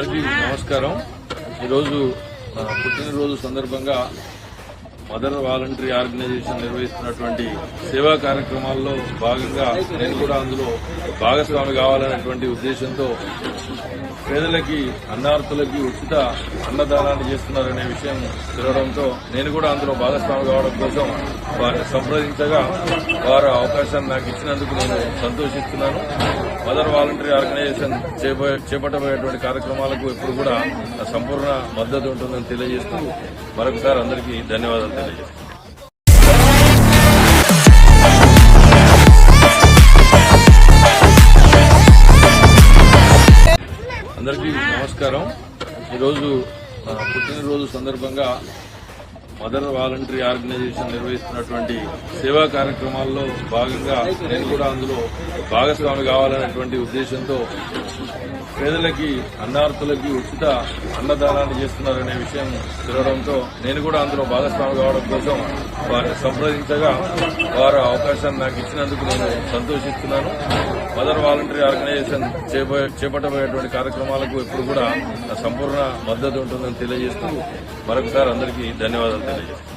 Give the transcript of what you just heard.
అందరికీ నమస్కారం. ఈరోజు పుట్టినరోజు సందర్భంగా మదర్ వాలంటరీ ఆర్గనైజేషన్ నిర్వహిస్తున్నటువంటి సేవా కార్యక్రమాల్లో భాగంగా నేను కూడా అందులో భాగస్వామి కావాలనేటువంటి ఉద్దేశంతో పేదలకి అన్నార్థులకి ఉచిత అన్నదానాన్ని చేస్తున్నారనే విషయం తెలవడంతో నేను కూడా అందులో భాగస్వామి కావడం కోసం వారిని సంప్రదించగా వారు అవకాశాన్ని నాకు ఇచ్చినందుకు నేను సంతోషిస్తున్నాను. మదర్ వాలంటరీ ఆర్గనైజేషన్ చేప- చేపట్టబోయేటువంటి కార్యక్రమాలకు ఎప్పుడు కూడా నా సంపూర్ణ మద్దతు ఉంటుందని తెలియజేస్తూ మరొకసారి అందరికీ ధన్యవాదాలు తెలియజేస్తాను అందరికీ నమస్కారం. ఈరోజు పుట్టినరోజు సందర్భంగా మదర్ వాలంటరీ ఆర్గనైజేషన్ నిర్వహిస్తున్నటువంటి సేవా కార్యక్రమాల్లో భాగంగా నేను కూడా అందులో భాగస్వామి కావాలనేటువంటి ఉద్దేశంతో పేదలకి అన్నార్థులకి ఉచిత అన్నదానాన్ని చేస్తున్నారనే విషయం తెలవడంతో నేను కూడా అందులో భాగస్వామి కావడం కోసం వారిని సంప్రదించగా వారు అవకాశాన్ని నాకు ఇచ్చినందుకు నేను సంతోషిస్తున్నాను. మదర్ వాలంటరీ ఆర్గనైజేషన్ చేప- చేపట్టబోయేటువంటి కార్యక్రమాలకు ఎప్పుడు కూడా నా సంపూర్ణ మద్దతు ఉంటుందని తెలియజేస్తూ మరొకసారి అందరికీ ధన్యవాదాలు. తెలియజేస్తాను